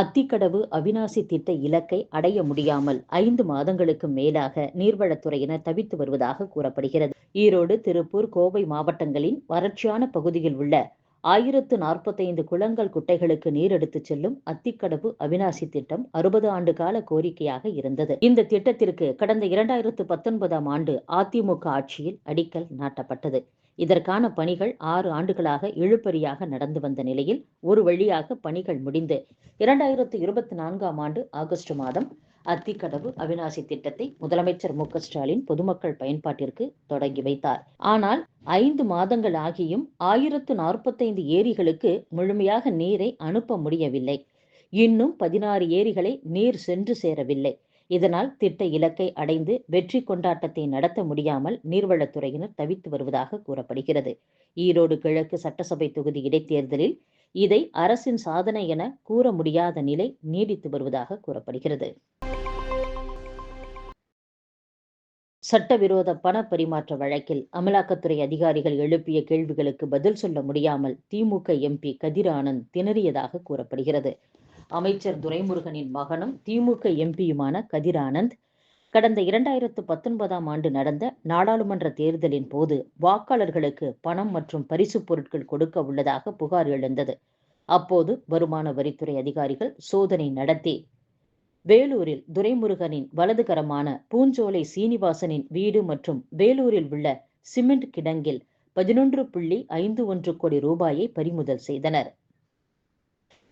அத்திக்கடவு அவிநாசி திட்ட இலக்கை அடைய முடியாமல் ஐந்து மாதங்களுக்கு மேலாக நீர்வளத்துறையினர் தவித்து வருவதாக கூறப்படுகிறது. ஈரோடு திருப்பூர் கோவை மாவட்டங்களின் வறட்சியான பகுதியில் உள்ள ஆயிரத்து நாற்பத்தைந்து குளங்கள் குட்டைகளுக்கு நீர் எடுத்துச் செல்லும் அத்திக்கடவு அவிநாசி திட்டம் அறுபது ஆண்டு கால கோரிக்கையாக இருந்தது. இந்த திட்டத்திற்கு கடந்த இரண்டாயிரத்து பத்தொன்பதாம் ஆண்டு அதிமுக ஆட்சியில் அடிக்கல் நாட்டப்பட்டது. இதற்கான பணிகள் ஆறு ஆண்டுகளாக இழுபறியாக நடந்து வந்த நிலையில் ஒரு வழியாக பணிகள் முடிந்து இரண்டாயிரத்து இருபத்தி நான்காம் ஆண்டு ஆகஸ்ட் மாதம் அத்திக்கடவு அவிநாசி திட்டத்தை முதலமைச்சர் மு ஸ்டாலின் பொதுமக்கள் பயன்பாட்டிற்கு தொடங்கி வைத்தார். ஆனால் ஐந்து மாதங்கள் ஆகியும் ஆயிரத்து நாற்பத்தைந்து ஏரிகளுக்கு முழுமையாக நீரை அனுப்ப முடியவில்லை. இன்னும் பதினாறு ஏரிகளை நீர் சென்று சேரவில்லை. இதனால் திட்ட இலக்கை அடைந்து வெற்றி கொண்டாட்டத்தை நடத்த முடியாமல் நீர்வளத்துறையினர் தவித்து வருவதாக கூறப்படுகிறது. ஈரோடு கிழக்கு சட்டசபை தொகுதி இடைத்தேர்தலில் இதை அரசின் சாதனை என கூற முடியாத நிலை நீடித்து வருவதாக கூறப்படுகிறது. சட்டவிரோத பண பரிமாற்ற வழக்கில் அமலாக்கத்துறை அதிகாரிகள் எழுப்பிய கேள்விகளுக்கு பதில் சொல்ல முடியாமல் திமுக எம்பி கதிர் ஆனந்த் திணறியதாக கூறப்படுகிறது. அமைச்சர் துரைமுருகனின் மகனும் திமுக எம்பியுமான கதிர் ஆனந்த் கடந்த இரண்டாயிரத்து பத்தொன்பதாம் ஆண்டு நடந்த நாடாளுமன்ற தேர்தலின் போது வாக்காளர்களுக்கு பணம் மற்றும் பரிசு பொருட்கள் கொடுக்க உள்ளதாக புகார் எழுந்தது. அப்போது வருமான வரித்துறை அதிகாரிகள் சோதனை நடத்தி வேலூரில் துரைமுருகனின் வலதுகரமான பூஞ்சோலை சீனிவாசனின் வீடு மற்றும் வேலூரில் உள்ள சிமெண்ட் கிடங்கில் பதினொன்று புள்ளி ஐந்து ஒன்று கோடி ரூபாயை பறிமுதல் செய்தனர்.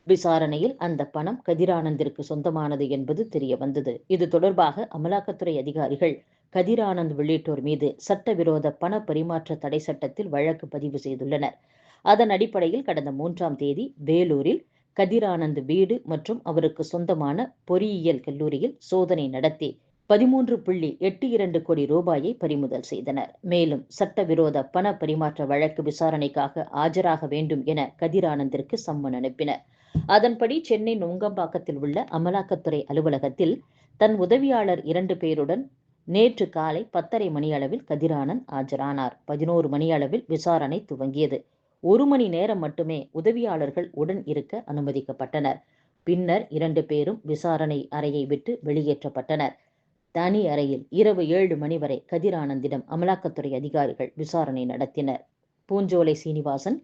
விசாரணையில் அந்த பணம் கதிரானந்திற்கு சொந்தமானது என்பது தெரிய வந்தது. இது தொடர்பாக அமலாக்கத்துறை அதிகாரிகள் கதிரானந்த் உள்ளிட்டோர் மீது சட்டவிரோத பண பரிமாற்ற தடை சட்டத்தில் வழக்கு பதிவு செய்துள்ளனர். அதன் அடிப்படையில் கடந்த மூன்றாம் தேதி வேலூரில் கதிரானந்த் வீடு மற்றும் அவருக்கு சொந்தமான பொறியியல் கல்லூரியில் சோதனை நடத்தி பதிமூன்று புள்ளி எட்டு இரண்டு கோடி ரூபாயை பறிமுதல் செய்தனர். மேலும் சட்டவிரோத பண பரிமாற்ற வழக்கு விசாரணைக்காக ஆஜராக வேண்டும் என கதிரானந்திற்கு சம்மன் அனுப்பினர். அதன்படி சென்னை நுங்கம்பாக்கத்தில் உள்ள அமலாக்கத்துறை அலுவலகத்தில் தன் உதவியாளர் இரண்டு பேருடன் நேற்று காலை பத்தரை மணியளவில் கதிரானன் ஆஜரானார். பதினோரு மணியளவில் விசாரணை துவங்கியது. ஒரு மணி நேரம் மட்டுமே உதவியாளர்கள் உடன் இருக்க அனுமதிக்கப்பட்டனர். பின்னர் இரண்டு பேரும் விசாரணை அறையை விட்டு வெளியேற்றப்பட்டனர். தனி அறையில் இரவு ஏழு மணி வரை கதிரானந்திடம் அமலாக்கத்துறை அதிகாரிகள் விசாரணை நடத்தினர். பூஞ்சோலை சீனிவாசன்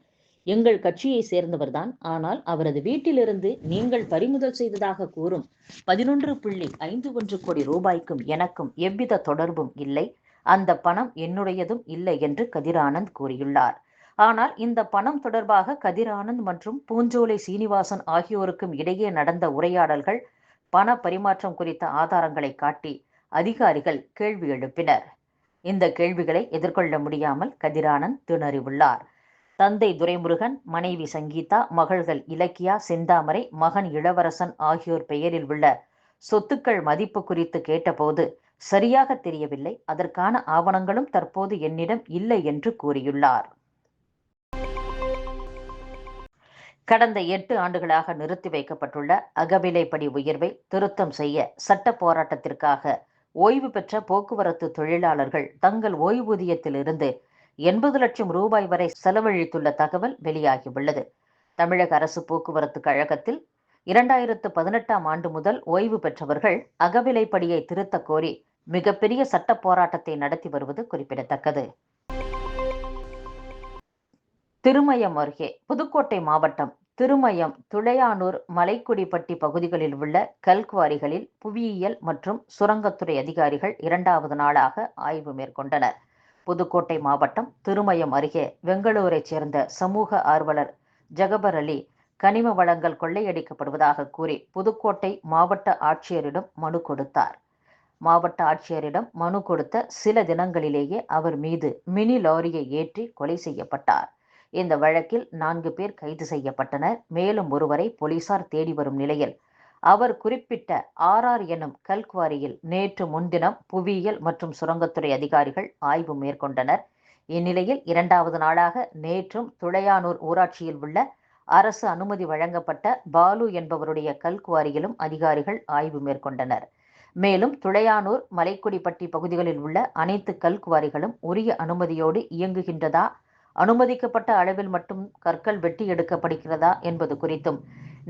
எங்கள் கட்சியை சேர்ந்தவர்தான். ஆனால் அவரது வீட்டிலிருந்து நீங்கள் பறிமுதல் செய்ததாக கூறும் பதினொன்று புள்ளி ஐந்து ஒன்று கோடி ரூபாய்க்கும் எனக்கும் எவ்வித தொடர்பும் இல்லை. அந்த பணம் என்னுடையதும் இல்லை என்று கதிரானந்த் கூறியுள்ளார். ஆனால் இந்த பணம் தொடர்பாக கதிரானந்த் மற்றும் பூஞ்சோலை சீனிவாசன் ஆகியோருக்கும் இடையே நடந்த உரையாடல்கள் பண பரிமாற்றம் குறித்த ஆதாரங்களை காட்டி அதிகாரிகள் கேள்வி எழுப்பினர். இந்த கேள்விகளை எதிர்கொள்ள முடியாமல் கதிரானந்த் திணறியுள்ளார். தந்தை துரைமுருகன் மனைவி சங்கீதா மகள்கள் இலக்கியா செந்தாமரை மகன் இளவரசன் ஆகியோர் பெயரில் உள்ள சொத்துக்கள் மதிப்பு குறித்து கேட்டபோது சரியாக தெரியவில்லை. அதற்கான ஆவணங்களும் தற்போது என்னிடம் இல்லை என்று கூறியுள்ளார். கடந்த எட்டு ஆண்டுகளாக நிறுத்தி வைக்கப்பட்டுள்ள அகவிலைப்படி உயர்வை திருத்தம் செய்ய சட்ட போராட்டத்திற்காக ஓய்வு பெற்ற போக்குவரத்து தொழிலாளர்கள் தங்கள் ஓய்வூதியத்திலிருந்து எண்பது லட்சம் ரூபாய் வரை செலவழித்துள்ள தகவல் வெளியாகியுள்ளது. தமிழக அரசு போக்குவரத்து கழகத்தில் இரண்டாயிரத்து பதினெட்டாம் ஆண்டு முதல் ஓய்வு பெற்றவர்கள் அகவிலைப்படியை திருத்த கோரி மிகப்பெரிய சட்ட போராட்டத்தை நடத்தி வருவது குறிப்பிடத்தக்கது. திருமயம் அருகே புதுக்கோட்டை மாவட்டம் திருமயம் துளையானூர் மலைக்குடிப்பட்டி பகுதிகளில் உள்ள கல்குவாரிகளில் புவியியல் மற்றும் சுரங்கத்துறை அதிகாரிகள் இரண்டாவது நாளாக ஆய்வு மேற்கொண்டனர். புதுக்கோட்டை மாவட்டம் திருமயம் அருகே வெங்களூரைச் சேர்ந்த சமூக ஆர்வலர் ஜகபர் அலி கனிம வளங்கள் கொள்ளையடிக்கப்படுவதாக கூறி புதுக்கோட்டை மாவட்ட ஆட்சியரிடம் மனு கொடுத்தார். மாவட்ட ஆட்சியரிடம் மனு கொடுத்த சில தினங்களிலேயே அவர் மீது மினி லாரியை ஏற்றி கொலை செய்யப்பட்டார். இந்த வழக்கில் நான்கு பேர் கைது செய்யப்பட்டனர். மேலும் ஒருவரை போலீசார் தேடி வரும் நிலையில் அவர் குறிப்பிட்ட ஆர்ஆர் எனும் கல்குவாரியில் நேற்று முன்தினம் புவியியல் மற்றும் சுரங்கத்துறை அதிகாரிகள் ஆய்வு மேற்கொண்டனர். இந்நிலையில் இரண்டாவது நாளாக நேற்றும் துளையானூர் ஊராட்சியில் உள்ள அரசு அனுமதி வழங்கப்பட்ட பாலு என்பவருடைய கல்குவாரியிலும் அதிகாரிகள் ஆய்வு மேற்கொண்டனர். மேலும் துளையானூர் மலைக்குடிப்பட்டி பகுதிகளில் உள்ள அனைத்து கல்குவாரிகளும் உரிய அனுமதியோடு இயங்குகின்றதா அனுமதிக்கப்பட்ட அளவில் மட்டும் கற்கள் வெட்டி எடுக்கப்படுகிறதா என்பது குறித்தும்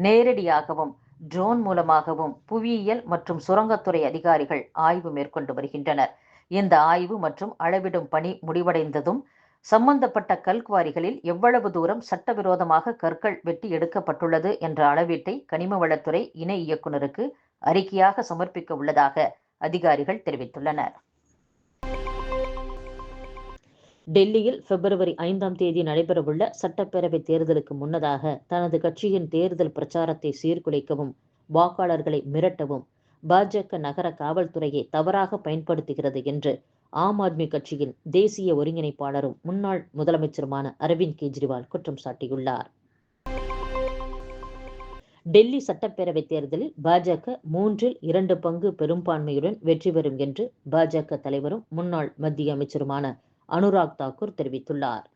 நேரடியாகவும் ட்ரோன் மூலமாகவும் புவியியல் மற்றும் சுரங்கத்துறை அதிகாரிகள் ஆய்வு மேற்கொண்டு வருகின்றனர். இந்த ஆய்வு மற்றும் அளவிடும் பணி முடிவடைந்ததும் சம்பந்தப்பட்ட கல்குவாரிகளில் எவ்வளவு தூரம் சட்டவிரோதமாக கற்கள் வெட்டி எடுக்கப்பட்டுள்ளது என்ற அளவீட்டை கனிம வளத்துறை இணை இயக்குநருக்கு அறிக்கையாக சமர்ப்பிக்க உள்ளதாக அதிகாரிகள் தெரிவித்துள்ளனர். டெல்லியில் பிப்ரவரி ஐந்தாம் தேதி நடைபெறவுள்ள சட்டப்பேரவை தேர்தலுக்கு முன்னதாக தனது கட்சியின் தேர்தல் பிரச்சாரத்தை சீர்குலைக்கவும் வாக்காளர்களை மிரட்டவும் பாஜக நகர காவல்துறையை தவறாக பயன்படுத்துகிறது என்று ஆம் ஆத்மி கட்சியின் தேசிய ஒருங்கிணைப்பாளரும் முன்னாள் முதலமைச்சருமான அரவிந்த் கெஜ்ரிவால் குற்றம் சாட்டியுள்ளார். டெல்லி சட்டப்பேரவை தேர்தலில் பாஜக மூன்றில் இரண்டு பங்கு பெரும்பான்மையுடன் வெற்றி பெறும் என்று பாஜக தலைவரும் முன்னாள் மத்திய அமைச்சருமான அனுராக் தாக்கூர் தெரிவித்துள்ளார்.